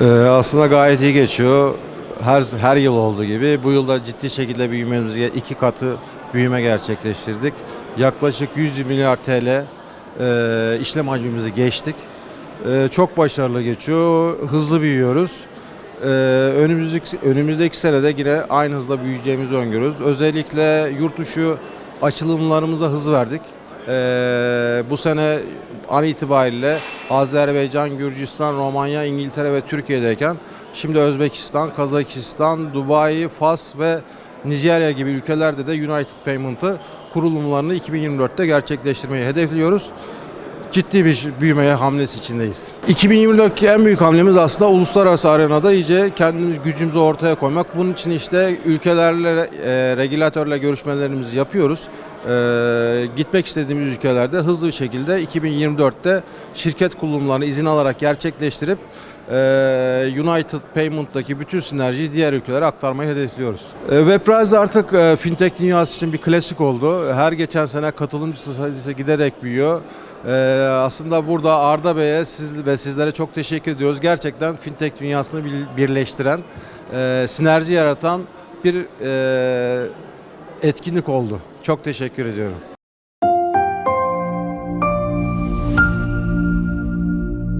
Ee, aslında gayet iyi geçiyor. Her her yıl olduğu gibi bu yılda ciddi şekilde büyümemizi iki katı büyüme gerçekleştirdik. Yaklaşık 100 milyar TL e, işlem hacmimizi geçtik. E, çok başarılı geçiyor. Hızlı büyüyoruz. E, önümüzdeki önümüzdeki senede yine aynı hızla büyüyeceğimizi öngörüyoruz. Özellikle yurt dışı açılımlarımıza hız verdik. E, bu sene an itibariyle Azerbaycan, Gürcistan, Romanya, İngiltere ve Türkiye'deyken şimdi Özbekistan, Kazakistan, Dubai, Fas ve Nijerya gibi ülkelerde de United Payment'ı kurulumlarını 2024'te gerçekleştirmeyi hedefliyoruz ciddi bir büyümeye hamlesi içindeyiz. 2024'ki en büyük hamlemiz aslında uluslararası arenada iyice kendimiz gücümüzü ortaya koymak. Bunun için işte ülkelerle, e, regülatörle görüşmelerimizi yapıyoruz. E, gitmek istediğimiz ülkelerde hızlı bir şekilde 2024'te şirket kurulumlarını izin alarak gerçekleştirip e, United Payment'taki bütün sinerjiyi diğer ülkelere aktarmayı hedefliyoruz. E, Webrise artık e, fintech dünyası için bir klasik oldu. Her geçen sene katılımcı sayısı giderek büyüyor. Ee, aslında burada Arda Bey'e siz ve sizlere çok teşekkür ediyoruz. Gerçekten fintech dünyasını bir- birleştiren, e, sinerji yaratan bir e, etkinlik oldu. Çok teşekkür ediyorum.